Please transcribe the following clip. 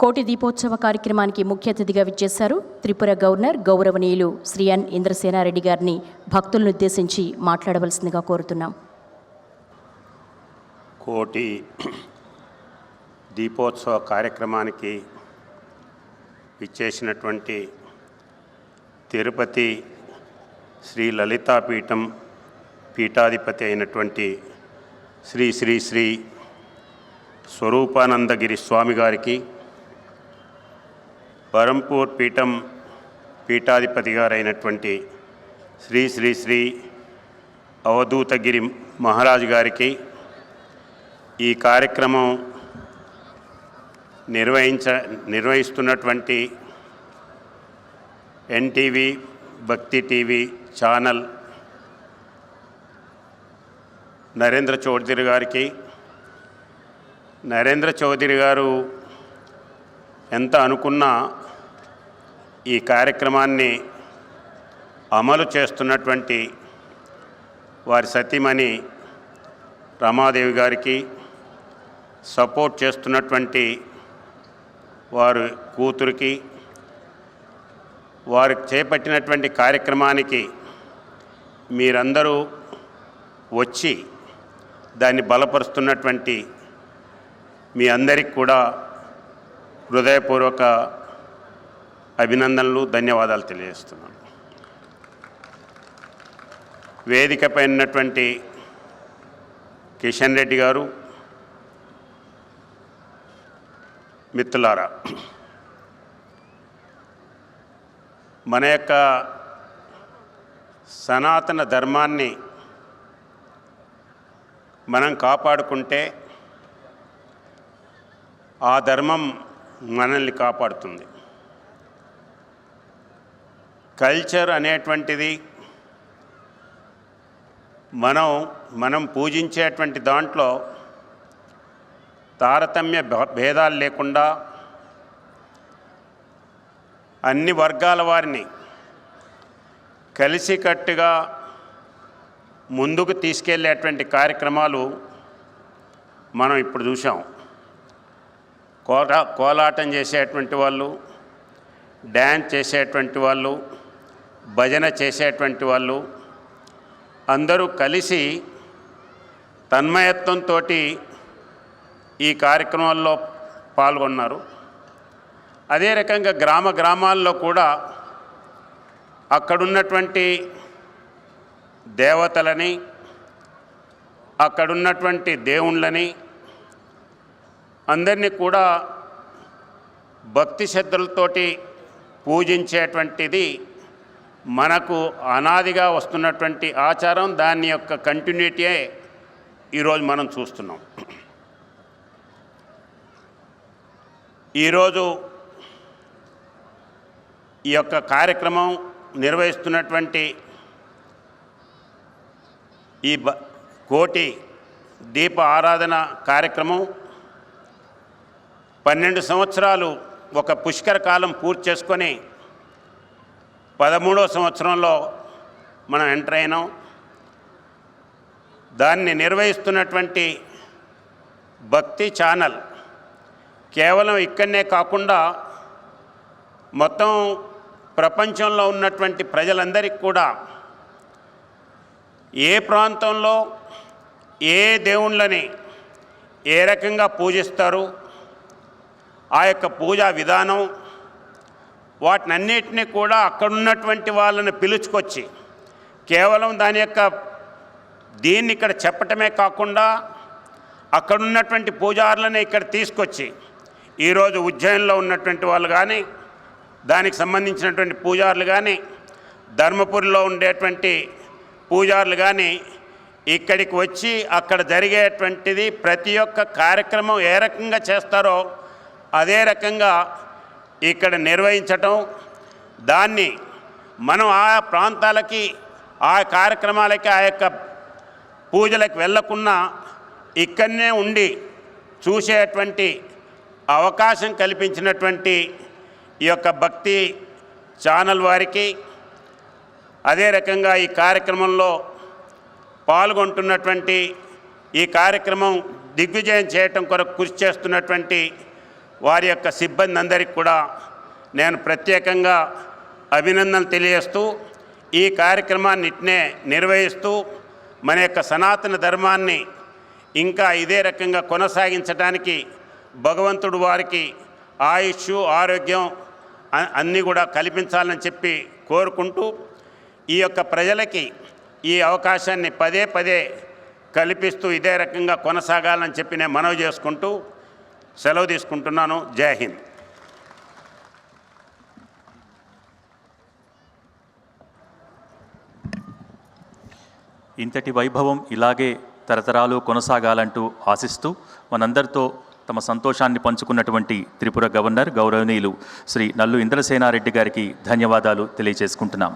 కోటి దీపోత్సవ కార్యక్రమానికి ముఖ్య అతిథిగా విచ్చేశారు త్రిపుర గవర్నర్ గౌరవనీయులు శ్రీ ఎన్ ఇంద్రసేనారెడ్డి గారిని భక్తులను ఉద్దేశించి మాట్లాడవలసిందిగా కోరుతున్నాం. కోటి దీపోత్సవ కార్యక్రమానికి ఇచ్చేసినటువంటి తిరుపతి శ్రీ లలితాపీఠం పీఠాధిపతి అయినటువంటి శ్రీ శ్రీ శ్రీ స్వరూపానందగిరి స్వామి గారికి పరంపూర్ పీఠం పీఠాధిపతి గారైనటువంటి శ్రీ శ్రీ శ్రీ అవధూతగిరి మహారాజు గారికి ఈ కార్యక్రమం నిర్వహించ నిర్వహిస్తున్నటువంటి ఎన్టీవీ భక్తి టీవీ ఛానల్ నరేంద్ర చౌదరి గారికి. నరేంద్ర చౌదరి గారు ఎంత అనుకున్నా ఈ కార్యక్రమాన్ని అమలు చేస్తున్నటువంటి వారి సతీమణి రమాదేవి గారికి సపోర్ట్ చేస్తున్నటువంటి వారు కూతురికి వారు చేపట్టినటువంటి కార్యక్రమానికి మీరందరూ వచ్చి దాన్ని బలపరుస్తున్నటువంటి మీ అందరికి కూడా హృదయపూర్వక అభినందనలు ధన్యవాదాలు తెలియజేస్తున్నాను. వేదికపై ఉన్నటువంటి కిషన్ రెడ్డి గారు మిత్రులారా మన యొక్క సనాతన ధర్మాన్ని మనం కాపాడుకుంటే ఆ ధర్మం మనల్ని కాపాడుతుంది. కల్చర్ అనేటువంటిది మనం మనం పూజించేటువంటి దాంట్లో తారతమ్య భేదాలు లేకుండా అన్ని వర్గాల వారిని కలిసికట్టుగా ముందుకు తీసుకెళ్ళేటువంటి కార్యక్రమాలు మనం ఇప్పుడు చూసాం కోలా కోలాటం చేసేటువంటి వాళ్ళు డ్యాన్స్ చేసేటువంటి వాళ్ళు భజన చేసేటువంటి వాళ్ళు. అందరూ కలిసి తన్మయత్వంతో ఈ కార్యక్రమాల్లో పాల్గొన్నారు. అదే రకంగా గ్రామ గ్రామాల్లో కూడా అక్కడున్నటువంటి దేవతలని అక్కడున్నటువంటి దేవుళ్ళని అందరినీ కూడా భక్తి శ్రద్ధలతోటి పూజించేటువంటిది మనకు అనాదిగా వస్తున్నటువంటి ఆచారం దాని యొక్క కంటిన్యూటీయే ఈరోజు మనం చూస్తున్నాం. ఈరోజు ఈ యొక్క కార్యక్రమం నిర్వహిస్తున్నటువంటి ఈ బ కోటి దీప ఆరాధన కార్యక్రమం పన్నెండు సంవత్సరాలు ఒక పుష్కర కాలం పూర్తి చేసుకొని పదమూడో సంవత్సరంలో మనం ఎంటర్ అయినాం. దాన్ని నిర్వహిస్తున్నటువంటి భక్తి ఛానల్ కేవలం ఇక్కడనే కాకుండా మొత్తం ప్రపంచంలో ఉన్నటువంటి ప్రజలందరికీ కూడా ఏ ప్రాంతంలో ఏ దేవుళ్ళని ఏ రకంగా పూజిస్తారు ఆ యొక్క పూజా విధానం వాటినన్నిటినీ కూడా అక్కడున్నటువంటి వాళ్ళని పిలుచుకొచ్చి కేవలం దాని యొక్క దీన్ని ఇక్కడ చెప్పటమే కాకుండా అక్కడున్నటువంటి పూజారులను ఇక్కడ తీసుకొచ్చి ఈరోజు ఉజ్జయిన్లో ఉన్నటువంటి వాళ్ళు కానీ దానికి సంబంధించినటువంటి పూజారులు కానీ ధర్మపురిలో ఉండేటువంటి పూజారులు కానీ ఇక్కడికి వచ్చి అక్కడ జరిగేటువంటిది ప్రతి ఒక్క కార్యక్రమం ఏ రకంగా చేస్తారో అదే రకంగా ఇక్కడ నిర్వహించటం దాన్ని మనం ఆ ప్రాంతాలకి ఆ కార్యక్రమాలకి ఆ యొక్క పూజలకు వెళ్ళకుండా ఇక్కడనే ఉండి చూసేటువంటి అవకాశం కల్పించినటువంటి ఈ యొక్క భక్తి ఛానల్ వారికి అదే రకంగా ఈ కార్యక్రమంలో పాల్గొంటున్నటువంటి ఈ కార్యక్రమం దిగ్విజయం చేయటం కొరకు కృషి చేస్తున్నటువంటి వారి యొక్క సిబ్బంది అందరికీ కూడా నేను ప్రత్యేకంగా అభినందనలు తెలియజేస్తూ ఈ కార్యక్రమాన్ని ఇట్నే నిర్వహిస్తూ మన యొక్క సనాతన ధర్మాన్ని ఇంకా ఇదే రకంగా కొనసాగించడానికి భగవంతుడు వారికి ఆయుష్ ఆరోగ్యం అన్నీ కూడా కల్పించాలని చెప్పి కోరుకుంటూ ఈ యొక్క ప్రజలకి ఈ అవకాశాన్ని పదే పదే కల్పిస్తూ ఇదే రకంగా కొనసాగాలని చెప్పి నేను మనవి చేసుకుంటూ సెలవు తీసుకుంటున్నాను. జై హింద్. ఇంతటి వైభవం ఇలాగే తరతరాలు కొనసాగాలంటూ ఆశిస్తూ మనందరితో తమ సంతోషాన్ని పంచుకున్నటువంటి త్రిపుర గవర్నర్ గౌరవనీయులు శ్రీ నల్లు ఇంద్రసేనారెడ్డి గారికి ధన్యవాదాలు తెలియజేసుకుంటున్నాం.